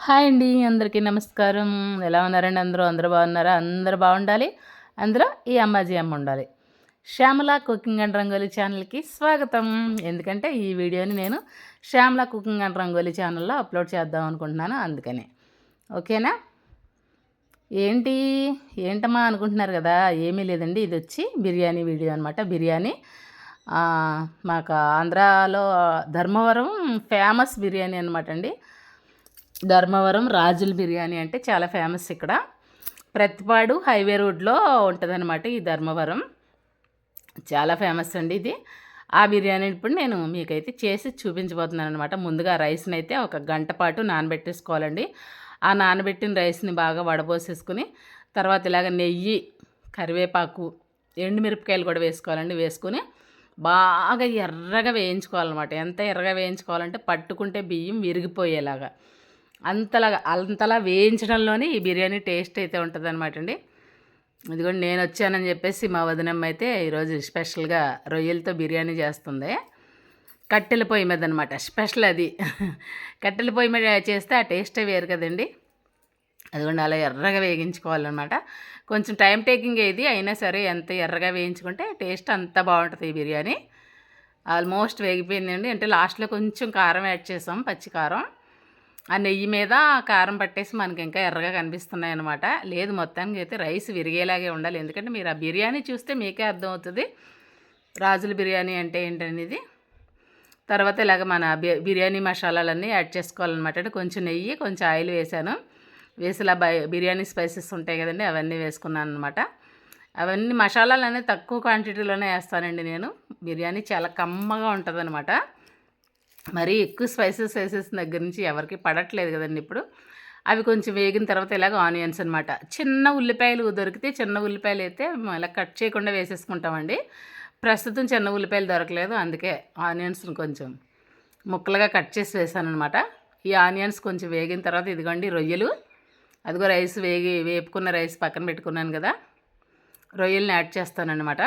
Hi అండి అందరికీ నమస్కారం. ఎలా ఉన్నారండి అందరూ? అందరూ బాగున్నారా? అందరూ బాగుండాలి. అందులో ఈ అమ్మాజీ అమ్మ ఉండాలి. శ్యామల కుకింగ్ అండ్ రంగోలీ ఛానల్కి స్వాగతం. ఎందుకంటే ఈ వీడియోని నేను శ్యామల కుకింగ్ అండ్ రంగోలీ ఛానల్లో అప్లోడ్ చేద్దాం అనుకుంటున్నాను. అందుకనే. ఓకేనా? ఏంటి? ఏంటమ్మా అనుకుంటున్నారు కదా? ఏమీ లేదండి. ఇది వచ్చి బిర్యానీ వీడియో అనమాట బిర్యానీ. మాకు ఆంధ్రాలో ధర్మవరం ఫేమస్ బిర్యానీ అనమాట అండి. ధర్మవరం రాజుల బిర్యానీ అంటే చాలా ఫేమస్ ఇక్కడ. ప్రతిపాడు హైవే రోడ్లో ఉంటుందన్నమాట ఈ ధర్మవరం. చాలా ఫేమస్ అండి ఇది. ఆ బిర్యానీ ఇప్పుడు నేను మీకైతే చేసి చూపించబోతున్నాను అనమాట ముందుగా రైస్ని అయితే ఒక గంట పాటు నానబెట్టేసుకోవాలండి. ఆ నానబెట్టిన రైస్ని బాగా వడబోసేసుకుని తర్వాత ఇలాగ నెయ్యి కరివేపాకు ఎండుమిరపకాయలు కూడా వేసుకోవాలండి. వేసుకుని బాగా ఎర్రగా వేయించుకోవాలన్నమాట. ఎంత ఎర్రగా వేయించుకోవాలంటే పట్టుకుంటే బియ్యం విరిగిపోయేలాగా. అంతలాగా అంతలా వేయించడంలోనే ఈ బిర్యానీ టేస్ట్ అయితే ఉంటుంది అనమాట అండి. ఇదిగోండి నేను వచ్చానని చెప్పేసి మా వదినమ్మ అయితే ఈరోజు స్పెషల్గా రొయ్యలతో బిర్యానీ చేస్తుంది. కట్టెల పొయ్యి మీద అనమాట స్పెషల్ అది. కట్టెల పొయ్యి మీద చేస్తే ఆ టేస్టే వేరు కదండి. అదిగోండి అలా ఎర్రగా వేగించుకోవాలన్నమాట. కొంచెం టైం టేకింగ్ ఏది అయినా సరే ఎంత ఎర్రగా వేయించుకుంటే టేస్ట్ అంత బాగుంటుంది ఈ బిర్యానీ. ఆల్మోస్ట్ వేగిపోయిందండి. అంటే లాస్ట్లో కొంచెం కారం యాడ్ చేసాం పచ్చి కారం ఆ నెయ్యి మీద కారం పట్టేసి మనకి ఇంకా ఎర్రగా కనిపిస్తున్నాయి అనమాట లేదు మొత్తానికి అయితే రైస్ విరిగేలాగే ఉండాలి. ఎందుకంటే మీరు ఆ బిర్యానీ చూస్తే మీకే అర్థమవుతుంది. రాజుల బిర్యానీ అంటే ఏంటనేది. తర్వాత ఇలాగ మన బిర్యానీ మసాలాలన్నీ యాడ్ చేసుకోవాలన్నమాట. అంటే కొంచెం నెయ్యి కొంచెం ఆయిల్ వేసాను వేసి ఇలా బై బిర్యానీ స్పైసెస్ ఉంటాయి కదండి అవన్నీ వేసుకున్నాను అనమాట అవన్నీ మసాలాలు అనేది తక్కువ క్వాంటిటీలోనే వేస్తానండి నేను. బిర్యానీ చాలా కమ్మగా ఉంటుంది మరీ ఎక్కువ స్పైసెస్ వేసేసిన దగ్గర నుంచి ఎవరికి పడట్లేదు కదండి ఇప్పుడు. అవి కొంచెం వేగిన తర్వాత ఇలాగ ఆనియన్స్ అనమాట చిన్న ఉల్లిపాయలు దొరికితే చిన్న ఉల్లిపాయలు అయితే ఇలా కట్ చేయకుండా వేసేసుకుంటామండి. ప్రస్తుతం చిన్న ఉల్లిపాయలు దొరకలేదు అందుకే ఆనియన్స్ని కొంచెం ముక్కలుగా కట్ చేసి వేసాను అనమాట ఈ ఆనియన్స్ కొంచెం వేగిన తర్వాత ఇదిగోండి రొయ్యలు. అదిగో రైస్ వేగి వేపుకున్న రైస్ పక్కన పెట్టుకున్నాను కదా. రొయ్యల్ని యాడ్ చేస్తానన్నమాట.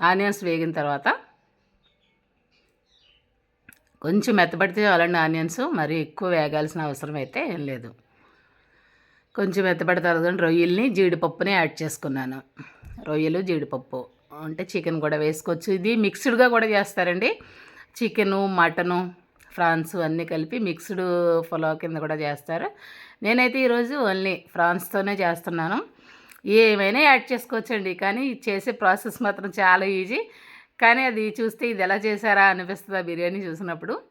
ఆనియన్స్ వేగిన తర్వాత. కొంచెం మెత్తబడితే చాలండి ఆనియన్స్ మరి ఎక్కువ వేగాల్సిన అవసరం అయితే ఏం లేదు. కొంచెం మెత్తబడిన తర్వాత రొయ్యల్ని జీడిపప్పుని యాడ్ చేసుకున్నాను. రొయ్యలు జీడిపప్పు అంటే చికెన్ కూడా వేసుకోవచ్చు. ఇది మిక్స్డ్గా కూడా చేస్తారండి. చికెను మటను ఫ్రాన్స్ అన్నీ కలిపి మిక్స్డ్ ఫలో కింద కూడా చేస్తారు. నేనైతే ఈరోజు ఓన్లీ ఫ్రాన్స్తోనే చేస్తున్నాను. ఏమైనా యాడ్ చేసుకోవచ్చండి కానీ చేసే ప్రాసెస్ మాత్రం చాలా ఈజీ. కానీ అది చూస్తే ఇది ఎలా చేశారా అనిపిస్తుంది ఆ బిర్యానీ చూసినప్పుడు.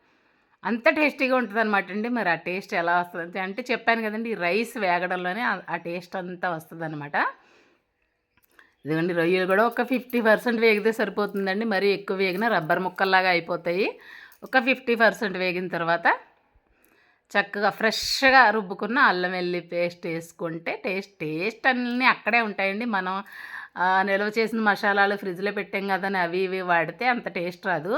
అంత టేస్టీగా ఉంటుంది అనమాట అండి. మరి ఆ టేస్ట్ ఎలా వస్తుంది? అంటే చెప్పాను కదండి రైస్ వేగడంలోనే ఆ- టేస్ట్ అంతా వస్తుంది అనమాట ఇదిగోండి రొయ్యలు కూడా ఒక ఫిఫ్టీ పర్సెంట్ వేగితే సరిపోతుందండి. మరీ ఎక్కువ వేగిన రబ్బర్ ముక్కల్లాగా అయిపోతాయి. ఒక ఫిఫ్టీ పర్సెంట్ వేగిన తర్వాత చక్కగా ఫ్రెష్గా రుబ్బుకున్న అల్లం వెల్లి పేస్ట్ వేసుకుంటే టేస్ట్ టేస్ట్ అన్నీ అక్కడే ఉంటాయండి. మనం నిల్వ చేసిన మసాలాలు ఫ్రిడ్జ్లో పెట్టాం కదని అవి ఇవి వాడితే అంత టేస్ట్ రాదు.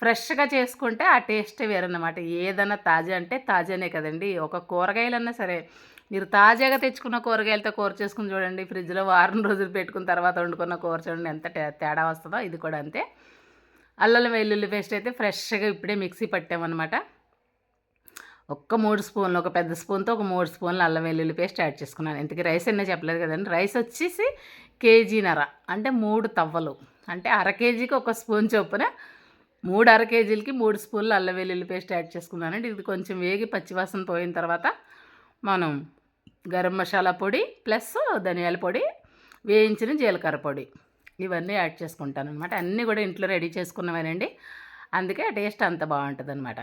ఫ్రెష్గా చేసుకుంటే ఆ టేస్ట్ వేరన్నమాట. ఏదైనా తాజా అంటే తాజానే కదండి. ఒక కూరగాయలన్నా సరే మీరు తాజాగా తెచ్చుకున్న కూరగాయలతో కూర చేసుకుని చూడండి. ఫ్రిడ్జ్లో వారం రోజులు పెట్టుకున్న తర్వాత వండుకున్న కూర చూడండి ఎంత తేడా వస్తుందో ఇది కూడా అంతే. అల్లం వెల్లుల్లి పేస్ట్ అయితే ఫ్రెష్గా ఇప్పుడే మిక్సీ పట్టామన్నమాట. ఒక్క మూడు స్పూన్లు ఒక పెద్ద స్పూన్తో ఒక మూడు స్పూన్లు అల్లం వెల్లుల్లి పేస్ట్ యాడ్ చేసుకున్నాను. ఇంతకీ రైస్ ఎన్నో చెప్పలేదు కదండి. రైస్ వచ్చేసి కేజీనర అంటే మూడు తవ్వలు. అంటే అర కేజీకి ఒక స్పూన్ చొప్పున మూడు అర కేజీలకి మూడు స్పూన్లు అల్లం వెల్లుల్లి పేస్ట్ యాడ్ చేసుకున్నానండి ఇది కొంచెం వేగి పచ్చివాసన పోయిన తర్వాత మనం గరం మసాలా పొడి ప్లస్ ధనియాల పొడి వేయించిన జీలకర్ర పొడి ఇవన్నీ యాడ్ చేసుకుంటాను అనమాట అన్నీ కూడా ఇంట్లో రెడీ చేసుకున్నవేనండి. అందుకే టేస్ట్ అంత బాగుంటుంది అనమాట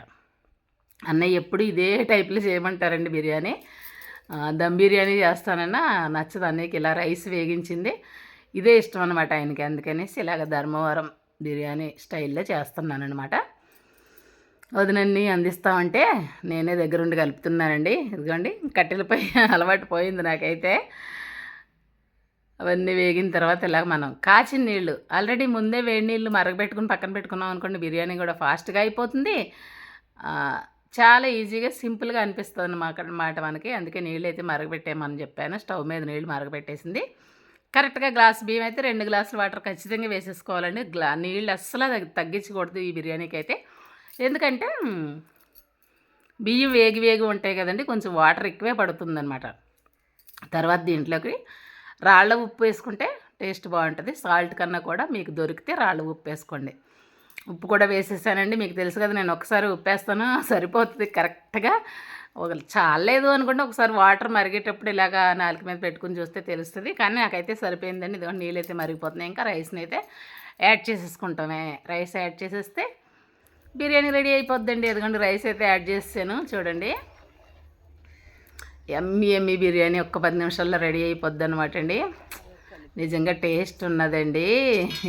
అన్నయ్య ఎప్పుడు ఇదే టైప్లో చేయమంటారండి బిర్యానీ. దమ్ బిర్యానీ చేస్తానన్నా నచ్చదు అన్నయ్యకి. ఇలా రైస్ వేగించింది ఇదే ఇష్టం అనమాట ఆయనకి. అందుకనేసి ఇలాగ ధర్మవరం బిర్యానీ స్టైల్లో చేస్తున్నానమాట వదినన్ని అందిస్తామంటే నేనే దగ్గరుండి కలుపుతున్నానండి. ఇదిగోండి కట్టెలపై అలవాటు పోయింది నాకైతే. అవన్నీ వేగిన తర్వాత ఇలాగ మనం కాచిన నీళ్ళు ఆల్రెడీ ముందే వేడి నీళ్ళు మరగబెట్టుకుని పక్కన పెట్టుకున్నాం అనుకోండి బిర్యానీ కూడా ఫాస్ట్గా అయిపోతుంది. చాలా ఈజీగా సింపుల్గా అనిపిస్తుంది అన్నమాట అన్నమాట మనకి. అందుకే నీళ్ళు అయితే మరగబెట్టేయమని చెప్పాను. స్టవ్ మీద నీళ్ళు మరగబెట్టేసింది. కరెక్ట్గా గ్లాస్ బియ్యం అయితే రెండు గ్లాసులు వాటర్ ఖచ్చితంగా వేసేసుకోవాలండి. గ్లా నీళ్ళు అస్సలు తగ్గించకూడదు ఈ బిర్యానీకి అయితే ఎందుకంటే బియ్యం వేగి వేగి ఉంటాయి కదండి. కొంచెం వాటర్ ఎక్కువే పడుతుందన్నమాట. తర్వాత దీంట్లోకి రాళ్ళ ఉప్పు వేసుకుంటే టేస్ట్ బాగుంటుంది. సాల్ట్ కన్నా కూడా మీకు దొరికితే రాళ్ళ ఉప్పు వేసుకోండి. ఉప్పు కూడా వేసేసానండి. మీకు తెలుసు కదా నేను ఒకసారి ఉప్పేస్తాను సరిపోతుంది కరెక్ట్గా. ఒక చాలేదు అనుకుంటే ఒకసారి వాటర్ మరిగేటప్పుడు ఇలాగా నాలుక మీద పెట్టుకుని చూస్తే తెలుస్తుంది. కానీ నాకైతే సరిపోయిందండి. ఇదిగో నీళ్ళు అయితే మరిగిపోతున్నాయి. ఇంకా రైస్ని అయితే యాడ్ చేసేసుకుంటామే. రైస్ యాడ్ చేసేస్తే బిర్యానీ రెడీ అయిపోద్దండి. ఎందుకంటే రైస్ అయితే యాడ్ చేసాను చూడండి. ఎమ్మి ఎమ్మి బిర్యానీ ఒక్క పది నిమిషాల్లో రెడీ అయిపోద్ది అనమాట అండి నిజంగా టేస్ట్ ఉన్నదండి.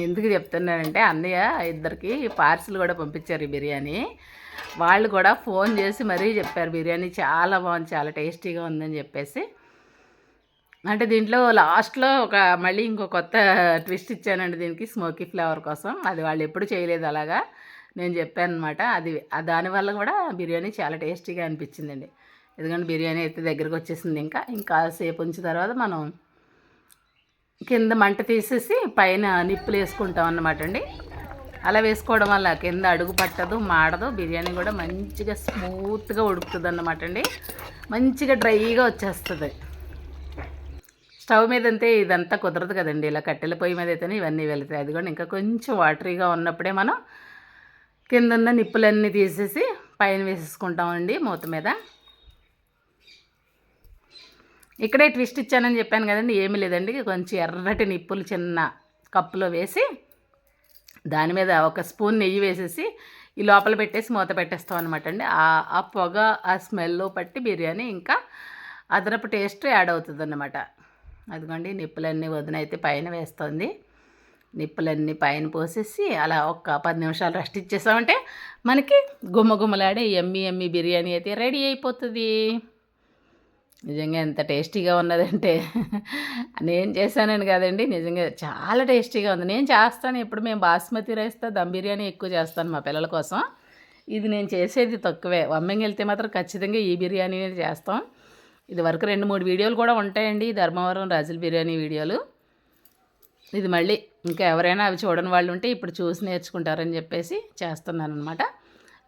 ఎందుకు చెప్తున్నానంటే అన్నయ్య ఇద్దరికి పార్సిల్ కూడా పంపించారు ఈ బిర్యానీ. వాళ్ళు కూడా ఫోన్ చేసి మరీ చెప్పారు బిర్యానీ చాలా బాగుంది చాలా టేస్టీగా ఉందని చెప్పేసి. అంటే దీంట్లో లాస్ట్లో ఒక మళ్ళీ ఇంకో కొత్త ట్విస్ట్ ఇచ్చానండి దీనికి స్మోకీ ఫ్లేవర్ కోసం. అది వాళ్ళు ఎప్పుడు చేయలేదు అలాగా. నేను చెప్పాను అనమాట అది దానివల్ల కూడా బిర్యానీ చాలా టేస్టీగా అనిపించిందండి. ఎందుకంటే బిర్యానీ అయితే దగ్గరకు వచ్చేసింది ఇంకా ఇంకా సేపు ఉంచిన తర్వాత మనం కింద మంట తీసేసి పైన నిప్పులు వేసుకుంటాం అన్నమాట అండి. అలా వేసుకోవడం వల్ల కింద అడుగు పట్టదు మాడదు. బిర్యానీ కూడా మంచిగా స్మూత్గా ఉడుకుతుంది అన్నమాట అండి. మంచిగా డ్రైగా వచ్చేస్తుంది. స్టవ్ మీద అంతే ఇదంతా కుదరదు కదండి. ఇలా కట్టెల పొయ్యి మీద అయితేనే ఇవన్నీ వెళ్తాయి. అది కూడా ఇంకా కొంచెం వాటరీగా ఉన్నప్పుడే మనం కిందన్న నిప్పులన్నీ తీసేసి పైన వేసేసుకుంటామండి మూత మీద. ఇక్కడే ట్విస్ట్ ఇచ్చానని చెప్పాను కదండి ఏమీ లేదండి. కొంచెం ఎర్రటి నిప్పులు చిన్న కప్పులో వేసి దాని మీద ఒక స్పూన్ నెయ్యి వేసేసి ఈ లోపల పెట్టేసి మూత పెట్టేస్తాం అనమాట అండి. ఆ పొగ ఆ స్మెల్ పట్టి బిర్యానీ ఇంకా అదనపు టేస్ట్ యాడ్ అవుతుంది అన్నమాట అదిగోండి నిప్పులన్నీ వదిన అయితే పైన వేస్తుంది. నిప్పులన్నీ పైన పోసేసి అలా ఒక పది నిమిషాలు రెస్ట్ ఇచ్చేసామంటే మనకి గుమ్మగుమ్మలాడే ఎమ్మి ఎమ్మి బిర్యానీ అయితే రెడీ అయిపోతుంది. నిజంగా ఎంత టేస్టీగా ఉన్నదంటే నేను చేశానని కాదండి నిజంగా చాలా టేస్టీగా ఉంది. నేను చేస్తాను ఎప్పుడు మేము బాస్మతి రైస్తో దమ్ బిర్యానీ ఎక్కువ చేస్తాను మా పిల్లల కోసం. ఇది నేను చేసేది తక్కువే. వమ్మంగి వెళ్తే మాత్రం ఖచ్చితంగా ఈ బిర్యానీ చేస్తాం. ఇది వరకు రెండు మూడు వీడియోలు కూడా ఉంటాయండి ధర్మవరం రాజుల బిర్యానీ వీడియోలు. ఇది మళ్ళీ ఇంకా ఎవరైనా అవి చూడని వాళ్ళు ఉంటే ఇప్పుడు చూసి నేర్చుకుంటారని చెప్పేసి చేస్తున్నాను అనమాట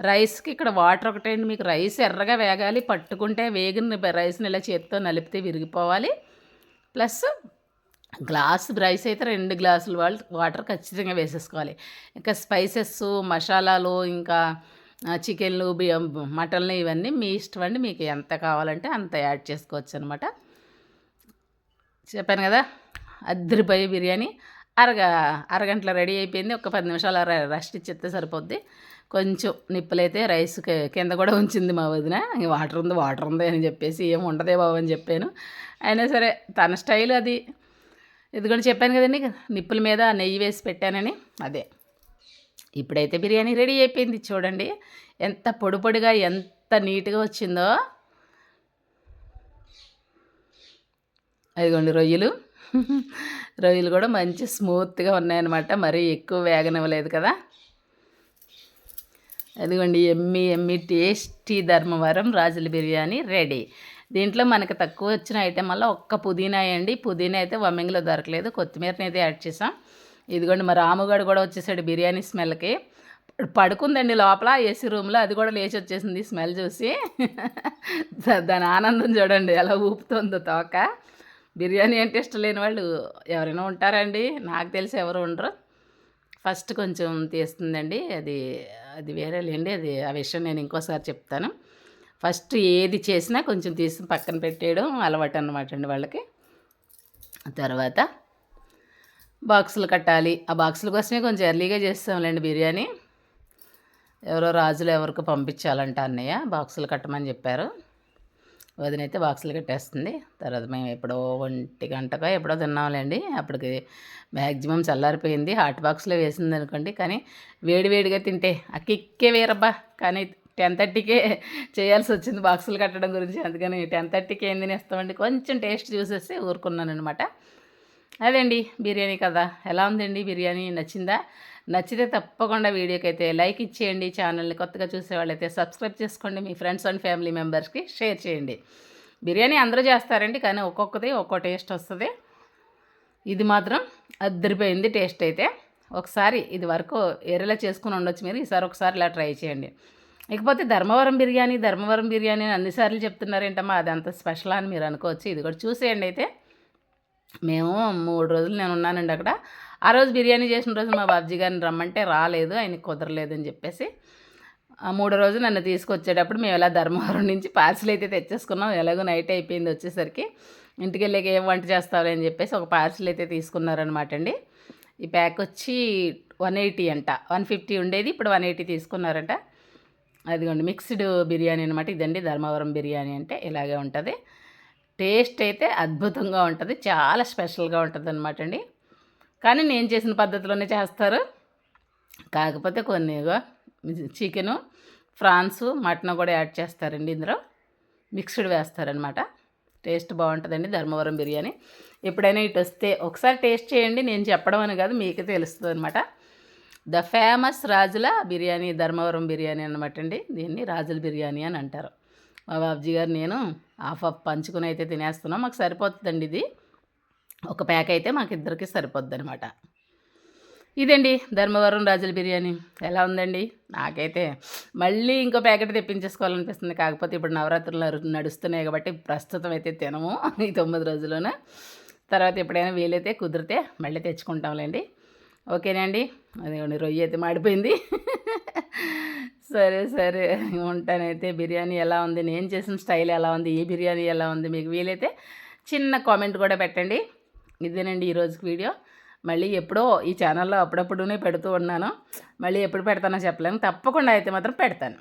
రైస్కి ఇక్కడ వాటర్ ఒకటే అండి మీకు రైస్ ఎర్రగా వేగాలి పట్టుకుంటే వేగిన రైస్ని ఇలా చేతితో నలిపితే విరిగిపోవాలి. ప్లస్ గ్లాస్ రైస్ అయితే రెండు గ్లాసులు వాళ్ళు వాటర్ ఖచ్చితంగా వేసేసుకోవాలి. ఇంకా స్పైసెస్ మసాలాలు ఇంకా చికెన్లు బియ్యం మటన్లు ఇవన్నీ మీ ఇష్టం అండి మీకు ఎంత కావాలంటే అంత యాడ్ చేసుకోవచ్చు అనమాట చెప్పాను కదా అద్దరిపోయే బిర్యానీ అరగ అరగంటలో రెడీ అయిపోయింది. ఒక పది నిమిషాలు రెస్ట్ ఇచ్చేస్తే సరిపోద్ది. కొంచెం నిప్పులైతే రైస్ కింద కూడా ఉంచింది మా వదిన. వాటర్ ఉంది వాటర్ ఉంది అని చెప్పేసి ఏం ఉండదే బాబు అని చెప్పాను. అయినా సరే తన స్టైల్ అది. ఇది కూడా చెప్పాను కదండి నిప్పుల మీద నెయ్యి వేసి పెట్టానని. అదే. ఇప్పుడైతే బిర్యానీ రెడీ అయిపోయింది. చూడండి ఎంత పొడి పొడిగా ఎంత నీట్గా వచ్చిందో. అదిగోండి రొయ్యలు. రొయ్యలు కూడా మంచి స్మూత్గా ఉన్నాయన్నమాట. మరీ ఎక్కువ వేగనివ్వలేదు కదా. అదిగోండి ఎమ్మి ఎమ్మి టేస్టీ ధర్మవరం రాజుల బిర్యానీ రెడీ. దీంట్లో మనకు తక్కువ వచ్చిన ఐటెం వల్ల ఒక్క పుదీనా అండి పుదీనా అయితే వమ్మింగ్లో దొరకలేదు. కొత్తిమీరని అయితే యాడ్ చేసాం. ఇదిగోండి మా రాముగాడు కూడా వచ్చేసాడు బిర్యానీ స్మెల్కి. పడుకుందండి లోపల ఏసీ రూమ్లో. అది కూడా లేచి వచ్చేసింది స్మెల్ చూసి. దాని ఆనందం చూడండి ఎలా ఊపుతుందో తోక. బిర్యానీ అంటే ఇష్టం లేని వాళ్ళు ఎవరైనా ఉంటారండి. నాకు తెలిసి ఎవరు ఉండరు. ఫస్ట్ కొంచెం తీస్తుందండి. అది అది వేరే లేండి. అది ఆ విషయం నేను ఇంకోసారి చెప్తాను. ఫస్ట్ ఏది చేసినా కొంచెం తీసి పక్కన పెట్టేయడం అలవాటు అనమాట అండి వాళ్ళకి. తర్వాత బాక్సులు కట్టాలి. ఆ బాక్సుల కోసమే కొంచెం ఎర్లీగా చేస్తాంలేండి బిర్యానీ. ఎవరో రాజులు ఎవరికి పంపించాలంట అన్నయ్య. బాక్సులు కట్టమని చెప్పారు. వదినైతే బాక్సులు కట్టేస్తుంది. తర్వాత మేము ఎప్పుడో ఒంటి గంటగా ఎప్పుడో తిన్నాంలేండి. అప్పటికి మ్యాక్సిమం చల్లారిపోయింది. హాట్ బాక్స్లో వేసింది అనుకోండి. కానీ వేడివేడిగా తింటే ఆ కిక్కే వేరబ్బా. కానీ టెన్ థర్టీకే చేయాల్సి వచ్చింది బాక్సులు కట్టడం గురించి. అందుకని టెన్ థర్టీకి ఏం తినేస్తామండి? కొంచెం టేస్ట్ చూసేసి ఊరుకున్నాను అనమాట అదేండి బిర్యానీ కదా. ఎలా ఉందండి బిర్యానీ? నచ్చిందా? నచ్చితే తప్పకుండా వీడియోకి అయితే లైక్ ఇచ్చేయండి. ఛానల్ని కొత్తగా చూసే వాళ్ళైతే సబ్స్క్రైబ్ చేసుకోండి. మీ ఫ్రెండ్స్ అండ్ ఫ్యామిలీ మెంబర్స్కి షేర్ చేయండి. బిర్యానీ అందరూ చేస్తారండి కానీ ఒక్కొక్కది ఒక్కో టేస్ట్ వస్తుంది. ఇది మాత్రం అద్దరిపోయింది టేస్ట్ అయితే. ఒకసారి ఇది వరకు ఎర్రలా చేసుకుని ఉండొచ్చు మీరు. ఈసారి ఒకసారి ఇలా ట్రై చేయండి. ఇకపోతే ధర్మవరం బిర్యానీ ధర్మవరం బిర్యానీ అని అన్నిసార్లు చెప్తున్నారేంటమ్మా అది అంత స్పెషల్ అని మీరు అనుకోవచ్చు. ఇది కూడా చూసేయండి అయితే. మేము మూడు రోజులు నేను ఉన్నానండి అక్కడ. ఆ రోజు బిర్యానీ చేసిన రోజు మా బాబ్జీ గారిని రమ్మంటే రాలేదు ఆయనకు కుదరలేదు అని చెప్పేసి ఆ మూడో రోజు నన్ను తీసుకొచ్చేటప్పుడు మేము ఎలా ధర్మవరం నుంచి పార్సిల్ అయితే తెచ్చేసుకున్నాం. ఎలాగో నైట్ అయిపోయింది వచ్చేసరికి. ఇంటికి వెళ్ళాక ఏం వంట చేస్తావు అని చెప్పేసి ఒక పార్సిల్ అయితే తీసుకున్నారనమాట అండి. ఈ ప్యాక్ వచ్చి వన్ ఎయిటీ అంట. వన్ ఫిఫ్టీ ఉండేది ఇప్పుడు వన్ ఎయిటీ తీసుకున్నారంట. అదిగోండి మిక్స్డ్ బిర్యానీ అనమాట ఇదండి. ధర్మవరం బిర్యానీ అంటే ఇలాగే ఉంటుంది. టేస్ట్ అయితే అద్భుతంగా ఉంటుంది చాలా స్పెషల్గా ఉంటుంది అనమాట అండి. కానీ నేను చేసిన పద్ధతిలోనే చేస్తారు. కాకపోతే కొన్ని చికెను ఫ్రాన్స్ మటన్ కూడా యాడ్ చేస్తారండి ఇందులో. మిక్స్డ్ వేస్తారనమాట టేస్ట్ బాగుంటుందండి ధర్మవరం బిర్యానీ. ఎప్పుడైనా ఇటు వస్తే ఒకసారి టేస్ట్ చేయండి నేను చెప్పడం అని కాదు మీకే తెలుస్తుంది అనమాట ద ఫేమస్ రాజుల బిర్యానీ ధర్మవరం బిర్యానీ అనమాట అండి. దీన్ని రాజుల బిర్యానీ అని అంటారు. మా బాబ్జీ గారు నేను హాఫ్ హాఫ్ పంచుకుని అయితే తినేస్తున్నాం. మాకు సరిపోతుందండి ఇది. ఒక ప్యాక్ అయితే మాకు ఇద్దరికి సరిపోద్ది అనమాట ఇదండి ధర్మవరం రాజుల బిర్యానీ. ఎలా ఉందండి? నాకైతే మళ్ళీ ఇంకో ప్యాకెట్ తెప్పించేసుకోవాలనిపిస్తుంది. కాకపోతే ఇప్పుడు నవరాత్రులు నడుస్తున్నాయి కాబట్టి ప్రస్తుతం అయితే తినము ఈ తొమ్మిది రోజుల్లోనే. తర్వాత ఎప్పుడైనా వీలైతే కుదిరితే మళ్ళీ తెచ్చుకుంటాంలేండి. ఓకేనండి? అదే రొయ్య అయితే మాడిపోయింది. సరే సరే. ఉంటానైతే బిర్యానీ ఎలా ఉంది? నేను చేసిన స్టైల్ ఎలా ఉంది? ఈ బిర్యానీ ఎలా ఉంది? మీకు వీలైతే చిన్న కామెంట్ కూడా పెట్టండి. ఇదేనండి ఈరోజుకి వీడియో. మళ్ళీ ఎప్పుడో ఈ ఛానల్లో అప్పుడప్పుడునే పెడుతూ ఉన్నాను. మళ్ళీ ఎప్పుడు పెడతానో చెప్పలేను. తప్పకుండా అయితే మాత్రం పెడతాను.